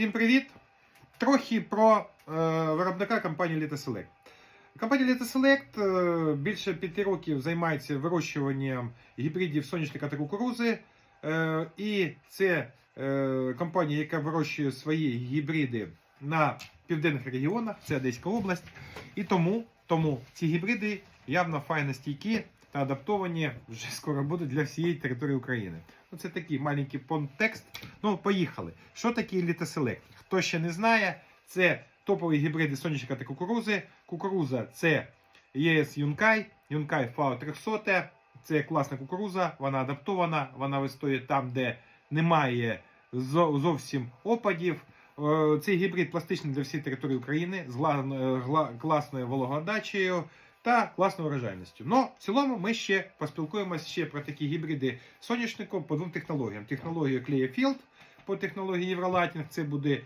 Всім привіт! Трохи про е, виробника компанії Litoselect. Компанія Litoselect е, більше п'яти років займається вирощуванням гібридів соняшника та кукурузи. Е, і це е, компанія, яка вирощує свої гібриди на південних регіонах, це Одеська область. І тому, тому ці гібриди явно файно стійкі та адаптовані вже скоро будуть для всієї території України. Ну, це такий маленький контекст. Ну, поїхали. Що таке Elite Хто ще не знає, це топові гібриди соняшника та кукурузи. Кукуруза це ЄС Юнкай, Юнкай FAO 300. Це класна кукуруза, вона адаптована, вона вистоїть там, де немає зовсім опадів. Е, Цей гібрид пластичний для всієї території України з е, класною вологодачею та класною урожайністю. Ну, в цілому ми ще поспілкуємося ще про такі гібриди соняшнику по двом технологіям. технологію Clearfield по технології Євролатінг це буде